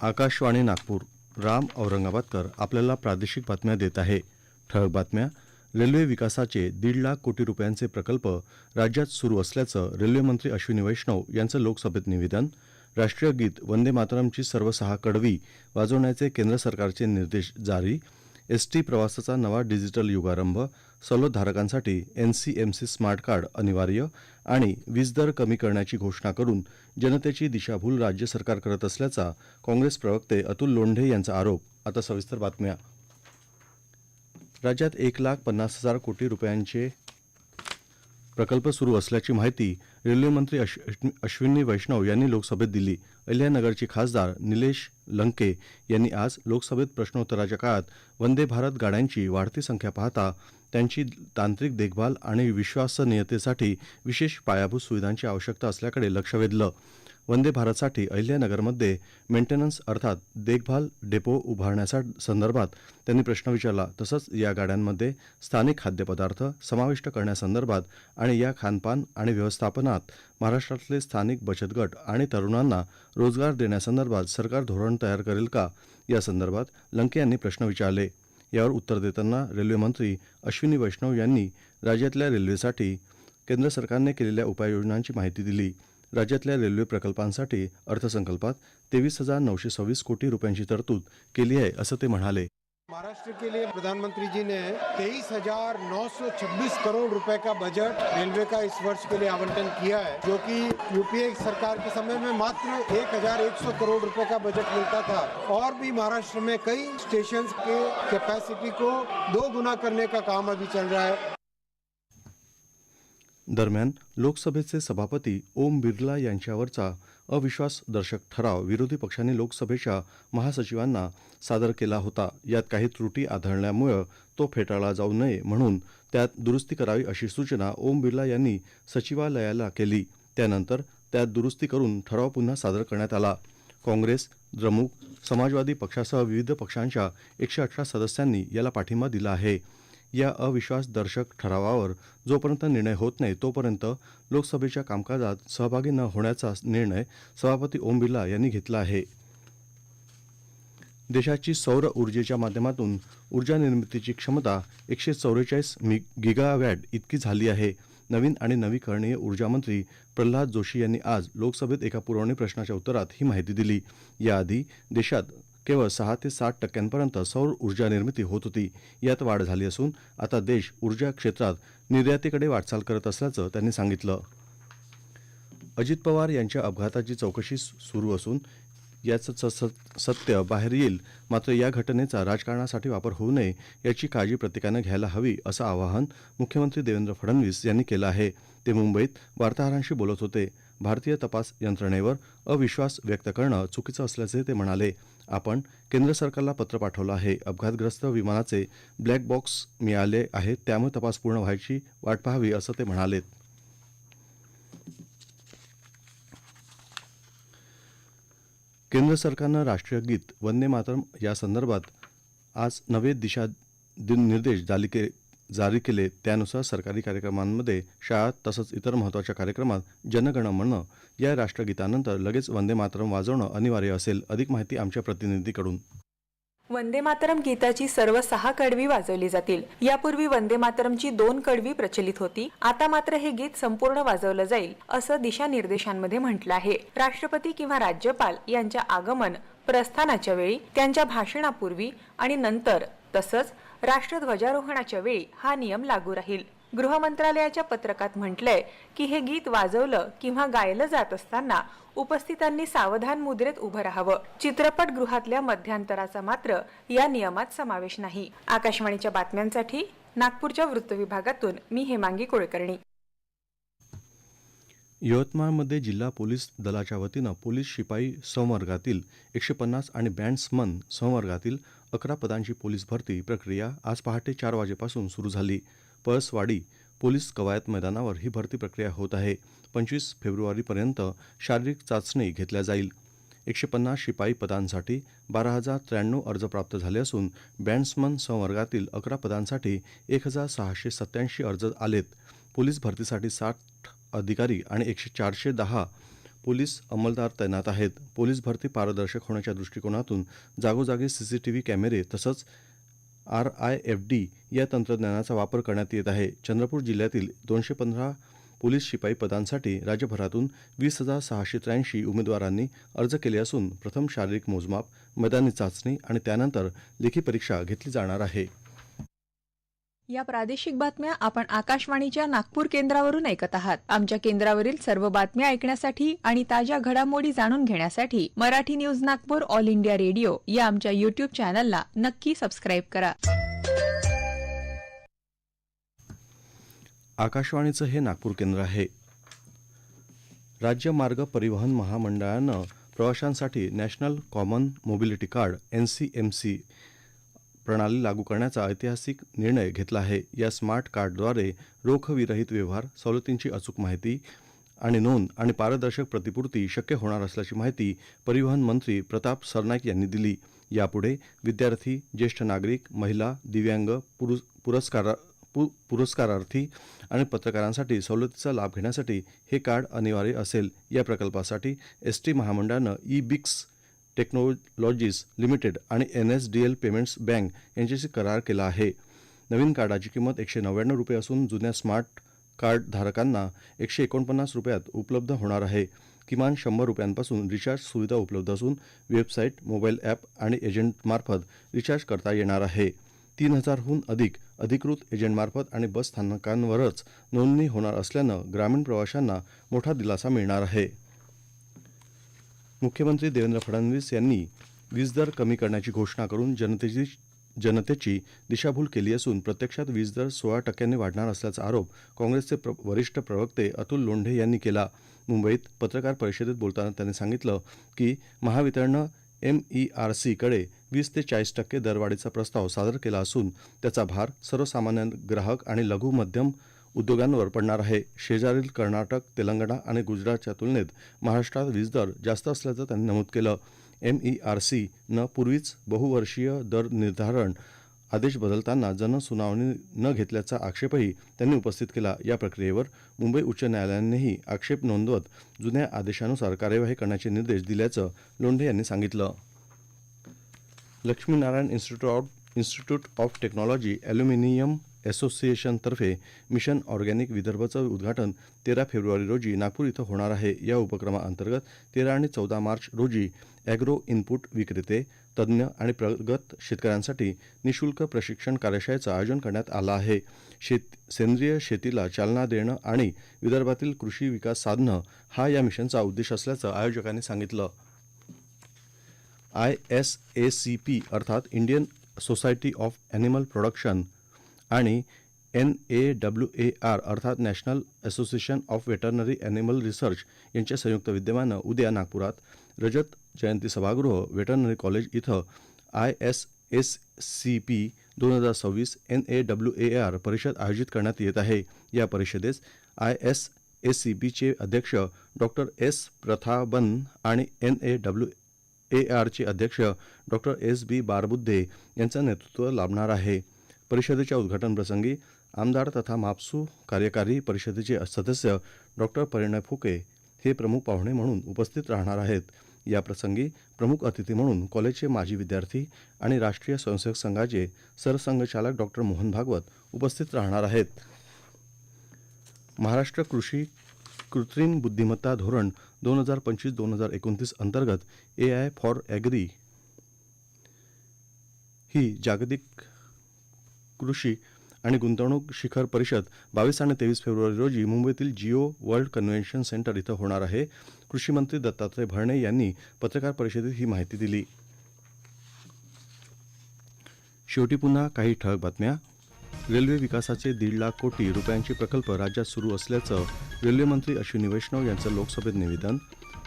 आकाशवाणी नागपूर राम औरंगाबादकर आपल्याला प्रादेशिक बातम्या देत आहे. ठळक बातम्या रेल्वे विकासाचे दीड लाख कोटी रुपयांचे प्रकल्प राज्यात सुरू असल्याचं रेल्वेमंत्री अश्विनी वैष्णव यांचं लोकसभेत निवेदन राष्ट्रीय गीत वंदे मातरमची सर्व सहा कडवी वाजवण्याचे केंद्र सरकारचे निर्देश जारी एसटी प्रवासाचा नवा डिजिटल युगारंभ सवलतधारकांसाठी एनसीएमसी स्मार्ट कार्ड अनिवार्य आणि वीज दर कमी करण्याची घोषणा करून जनतेची दिशाभूल राज्य सरकार करत असल्याचा काँग्रेस प्रवक्ते अतुल लोंढे यांचा आरोप. आता सविस्तर बातम्या. राज्यात एक लाख पन्नास हजार कोटी रुपयांचे प्रकल्प सुरू असल्याची माहिती रेल्वेमंत्री अश अश्विनी वैष्णव यांनी लोकसभेत दिली. अहिल्यानगरचे खासदार निलेश लंके यांनी आज लोकसभेत प्रश्नोत्तराच्या काळात वंदे भारत गाड्यांची वाढती संख्या पाहता त्यांची तांत्रिक देखभाल आणि विश्वसनीयतेसाठी विशेष पायाभूत सुविधांची आवश्यकता असल्याकडे लक्ष वेधलं. वंदे भारतसाठी अहिल्यानगरमध्ये मेंटेनन्स अर्थात देखभाल डेपो उभारण्याच्या संदर्भात त्यांनी प्रश्न विचारला. तसंच या गाड्यांमध्ये स्थानिक खाद्यपदार्थ समाविष्ट करण्यासंदर्भात आणि या खानपान आणि व्यवस्थापनात महाराष्ट्रातले स्थानिक बचत गट आणि तरुणांना रोजगार देण्यासंदर्भात सरकार धोरण तयार करेल का? या संदर्भात लंके यांनी प्रश्न विचारले. यावर उत्तर देताना रेल्वेमंत्री अश्विनी वैष्णव यांनी राज्यातल्या रेल्वेसाठी केंद्र सरकारने केलेल्या उपाययोजनांची माहिती दिली. राज्यातल्या रेल्वे प्रकल्पांसाठी अर्थसंकल्पात तेवीस हज़ार नऊशे सव्वीस कोटी रुपयांची तरतूद केली आहे, असं ते म्हणाले. महाराष्ट्र के लिए प्रधानमंत्री जी ने तेईस हज़ार नौ सौ छब्बीस करोड़ रुपए का बजट रेलवे का इस वर्ष के लिए आवंटन किया है, जो कि यूपीए सरकार के समय में मात्र एक हज़ार एक सौ करोड़ रुपए का बजट मिलता था। और भी महाराष्ट्र में कई स्टेशन के कैपेसिटी को दो गुना करने का काम अभी चल रहा है। दरम्यान लोकसभेचे सभापती ओम बिर्ला यांच्यावरचा अविश्वासदर्शक ठराव विरोधी पक्षांनी लोकसभेच्या महासचिवांना सादर केला होता. यात काही त्रुटी आढळल्यामुळं तो फेटाळला जाऊ नये म्हणून त्यात दुरुस्ती करावी अशी सूचना ओम बिर्ला यांनी सचिवालयाला केली. त्यानंतर त्यात दुरुस्ती करून ठराव पुन्हा सादर करण्यात आला. काँग्रेस द्रमुक समाजवादी पक्षासह विविध पक्षांच्या एकशे अठरा सदस्यांनी याला पाठिंबा दिला आहे. या अविश्वासदर्शक ठरावावर जोपर्यंत निर्णय होत नाही तोपर्यंत लोकसभेच्या कामकाजात सहभागी न होण्याचा निर्णय सभापती ओम बिर्ला यांनी घेतला आहे. देशाची सौर ऊर्जेच्या माध्यमातून ऊर्जा निर्मितीची क्षमता एकशे चौवेचाळीस गिगावॅट इतकी झाली आहे. नवीन आणि नवीकरणीय ऊर्जा मंत्री प्रल्हाद जोशी यांनी आज लोकसभेत एका पुरवणी प्रश्नाच्या उत्तरात ही माहिती दिली. याआधी देशात केवळ सहा ते सात टक्क्यांपर्यंत सौर ऊर्जा निर्मिती होत होती. यात वाढ झाली असून आता देश ऊर्जा क्षेत्रात निर्यातीकडे वाटचाल करत असल्याचं त्यांनी सांगितलं. अजित पवार यांच्या अपघाताची चौकशी सुरू असून याचं सत्य बाहेर येईल. मात्र या घटनेचा राजकारणासाठी वापर होऊ नये याची काळजी प्रत्येकानं घ्यायला हवी असं आवाहन मुख्यमंत्री देवेंद्र फडणवीस यांनी केलं आहे. ते मुंबईत वार्ताहरांशी बोलत होते. भारतीय तपास यंत्रणेवर अविश्वास व्यक्त करणं चुकीचं असल्याचे ते म्हणाले. आपण केंद्र सरकारला पत्र पाठवलं आहे. अपघातग्रस्त विमानाचे ब्लॅक बॉक्स मिळाले आहेत. त्यामुळे तपास पूर्ण व्हायची वाट पाहावी असं ते म्हणाले केंद्र सरकारनं राष्ट्रीय गीत वंदे मातरम या संदर्भात आज नवे दिशा निर्देश जारी के जारी केले. त्यानुसार सरकारी कार्यक्रमांमध्ये शाळा तसंच इतर महत्त्वाच्या कार्यक्रमात जनगण म्हणणं या राष्ट्रगीतानंतर लगेच वंदे मातरम वाजवणं अनिवार्य असेल अधिक माहिती आमच्या प्रतिनिधीकडून. वंदे मातरम गीताची सर्व सहा कडवी वाजवली जातील. यापूर्वी वंदे मातरमची दोन कडवी प्रचलित होती. आता मात्र हे गीत संपूर्ण वाजवलं जाईल असं दिशानिर्देशांमध्ये म्हटलं आहे. राष्ट्रपती किंवा राज्यपाल यांच्या आगमन प्रस्थानाच्या वेळी त्यांच्या भाषणापूर्वी आणि नंतर तसंच राष्ट्रध्वजारोहणाच्या वेळी हा नियम लागू राहील. गृह मंत्रालयाच्या पत्रकात म्हटलंय की हे गीत वाजवलं किंवा गायलं जात असताना उपस्थितांनी सावधान मुद्रेत उभं राहावं. चित्रपटगृहातल्या मध्यांतराचा मात्र या नियमात समावेश नाही. आकाशवाणीच्या बातम्यांसाठी नागपूरच्या वृत्त विभागातून मी हेमांगी कुलकर्णी. यवतमाळमध्ये जिल्हा पोलीस दलाच्या वतीनं पोलीस शिपाई संवर्गातील एकशे पन्नास आणि बँड्समन संवर्गातील अकरा पदांची पोलीस भरती प्रक्रिया आज पहाटे चार वाजेपासून सुरू झाली. पळसवाडी पोलीस कवायत मैदानावर ही भरती प्रक्रिया होत आहे. पंचवीस फेब्रुवारीपर्यंत शारीरिक चाचणी घेतल्या जाईल. एकशे पन्नास शिपाई पदांसाठी बारा हजार त्र्याण्णव अर्ज प्राप्त झाले असून बँड्समन संवर्गातील अकरा पदांसाठी एक हजार सहाशे सत्याऐंशी अर्ज आलेत. पोलीस भरतीसाठी साठ अधिकारी आणि एकशे चारशे दहा पोलीस अंमलदार तैनात आहेत. पोलीस भरती पारदर्शक होण्याच्या दृष्टिकोनातून जागोजागी सीसीटीव्ही कॅमेरे तसंच आर आय एफ डी या तंत्रज्ञानाचा वापर करण्यात येत आहे. चंद्रपूर जिल्ह्यातील दोनशे पंधरा पोलीस शिपाई पदांसाठी राज्यभरातून वीस हजार सहाशे त्र्याऐंशी उमेदवारांनी अर्ज केले असून प्रथम शारीरिक मोजमाप मैदानी चाचणी आणि त्यानंतर लेखी परीक्षा घेतली जाणार आहे. या प्रादेशिक बातम्या आपण आकाशवाणीच्या नागपूर केंद्रावरून ऐकत आहात. आमच्या केंद्रावरील सर्व बातम्या ऐकण्यासाठी आणि ताज्या घडामोडी जाणून घेण्यासाठी Marathi news Nagpur All India Radio या आमच्या युट्यूब चॅनलला नक्की सबस्क्राईब करा. आकाशवाणीचं हे नागपूर केंद्र आहे. राज्य मार्ग परिवहन महामंडळानं प्रवाशांसाठी National Common Mobility Card N C M C प्रणाली लागू करण्याचा ऐतिहासिक निर्णय घेतला आहे. या स्मार्ट कार्डद्वारे रोखविरहित व्यवहार सवलतींची अचूक माहिती आणि नोंद आणि पारदर्शक प्रतिपूर्ती शक्य होणार असल्याची माहिती परिवहन मंत्री प्रताप सरनाईक यांनी दिली. यापुढे विद्यार्थी ज्येष्ठ नागरिक महिला दिव्यांग पुरुष पुरस्कार पु पुरस्कारार्थी आणि पत्रकारांसाठी सवलतीचा लाभ घेण्यासाठी हे कार्ड अनिवार्य असेल. या प्रकल्पासाठी एस टी महामंडळानं ई बिक्स टेक्नॉलॉजीज लिमिटेड आणि N S D L Payments Bank यांच्याशी करार केला आहे. नवीन कार्डाची किंमत एकशे नव्याण्णव रुपये असून जुन्या स्मार्ट कार्ड धारकांना एकशे एकोणपन्नास रुपयात उपलब्ध होणार आहे. किमान शंभर रुपयांपासून रिचार्ज सुविधा उपलब्ध असून वेबसाईट मोबाईल ॲप आणि एजंटमार्फत रिचार्ज करता येणार आहे. तीन हजारहून अधिक अधिकृत एजंटमार्फत आणि बस स्थानकांवरच नोंदणी होणार असल्यानं ग्रामीण प्रवाशांना मोठा दिलासा मिळणार आहे. मुख्यमंत्री देवेंद्र फडणवीस यांनी वीज दर कमी करण्याची घोषणा करून जनतेची जनतेची दिशाभूल केली असून प्रत्यक्षात वीज दर सोळा टक्क्यांनी वाढणार असल्याचा आरोप काँग्रेसचे प्र वरिष्ठ प्रवक्ते अतुल लोंढे यांनी केला. मुंबईत पत्रकार परिषदेत बोलताना त्यांनी सांगितलं की महावितरणनं एम ई आर सीकडे वीस ते चाळीस टक्के दरवाढीचा प्रस्ताव सादर केला असून त्याचा भार सर्वसामान्य ग्राहक आणि लघु मध्यम उद्योगांवर पडणार आहे. शेजारील कर्नाटक तेलंगणा आणि गुजरातच्या तुलनेत महाराष्ट्रात वीज दर जास्त असल्याचं त्यांनी नमूद केलं. एम ई आर सीनं पूर्वीच बहुवर्षीय दर निर्धारण आदेश बदलताना जनसुनावणी न घेतल्याचा आक्षेपही त्यांनी उपस्थित केला. या प्रक्रियेवर मुंबई उच्च न्यायालयानेही आक्षेप नोंदवत जुन्या आदेशानुसार कार्यवाही करण्याचे निर्देश दिल्याचं लोंढे यांनी सांगितलं. Laxminarayan Institute of Institute of Technology aluminium असोसिएशनतर्फे mission organic विदर्भचं उद्घाटन तेरा फेब्रुवारी रोजी नागपूर इथं होणार आहे. या उपक्रमाअंतर्गत तेरा आणि चौदा मार्च रोजी ॲग्रो इनपुट विक्रेते तज्ज्ञ आणि प्रगत शेतकऱ्यांसाठी निशुल्क प्रशिक्षण कार्यशाळेचं आयोजन करण्यात आलं आहे. शेत सेंद्रिय शेतीला चालना देणं आणि विदर्भातील कृषी विकास साधणं हा या मिशनचा उद्देश असल्याचं आयोजकांनी सांगितलं. I S A C P अर्थात Indian Society of Animal Production आणि N A W A R अर्थात National Association of Veterinary Animal Research यांच्या संयुक्त विद्यमानं उद्या नागपुरात रजत जयंती सभागृह वेटरनरी कॉलेज इथं I S S C P दोन हजार सव्वीस N A W A R परिषद आयोजित करण्यात येत आहे. या परिषदेस आय एस एस सी बीचे अध्यक्ष डॉक्टर एस प्रथाबन आणि एन ए डब्ल्यू ए आरचे अध्यक्ष डॉक्टर एस बी बारबुद्धे यांचं नेतृत्व लाभणार आहे. परिषदेच्या उद्घाटनप्रसंगी आमदार तथा मापसू कार्यकारी परिषदेचे सदस्य डॉक्टर परिणय फुके हे प्रमुख पाहुणे म्हणून उपस्थित राहणार आहेत. या प्रसंगी प्रमुख अतिथी म्हणून कॉलेजचे माजी विद्यार्थी आणि राष्ट्रीय स्वयंसेवक संघाचे सरसंघचालक डॉक्टर मोहन भागवत उपस्थित राहणार आहेत. महाराष्ट्र कृषी कृत्रिम बुद्धिमत्ता धोरण दोन हजार पंचवीस दोन हजार एकोणतीस अंतर्गत ए आय फॉर ॲग्री ही जागतिक कृषी आणि गुंतवणूक शिखर परिषद बावीस आणि तेवीस फेब्रुवारी रोजी मुंबईतील जिओ वर्ल्ड कन्व्हेन्शन सेंटर इथं होणार आहे. कृषी मंत्री दत्तात्रय भरणे यांनी पत्रकार परिषदेत ही माहिती दिली. शेवटी पुन्हा काही ठळक बातम्या. रेल्वे विकासाचे दीड लाख कोटी रुपयांचे प्रकल्प राज्यात सुरू असल्याचं रेल्वेमंत्री अश्विनी वैष्णव यांचं लोकसभेत निवेदन.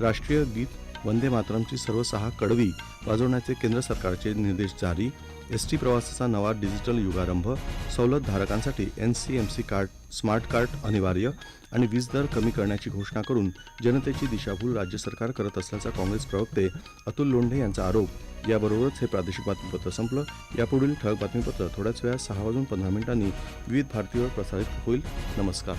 राष्ट्रीय गीत वंदे मातरमची सर्व सहा कडवी वाजवण्याचे केंद्र सरकारचे निर्देश जारी. एस टी प्रवासाचा नवा डिजिटल युगारंभ सवलत धारकांसाठी N C M C card smart card अनिवार्य आणि वीज दर कमी करण्याची घोषणा करून जनतेची दिशाभूल राज्य सरकार करत असल्याचा काँग्रेस प्रवक्ते अतुल लोंढे यांचा आरोप. याबरोबरच हे प्रादेशिक बातमीपत्र संपलं. यापुढील ठळक बातमीपत्र थोड्याच वेळात सहा वाजून पंधरा मिनिटांनी विविध भारतीवर प्रसारित होईल. नमस्कार.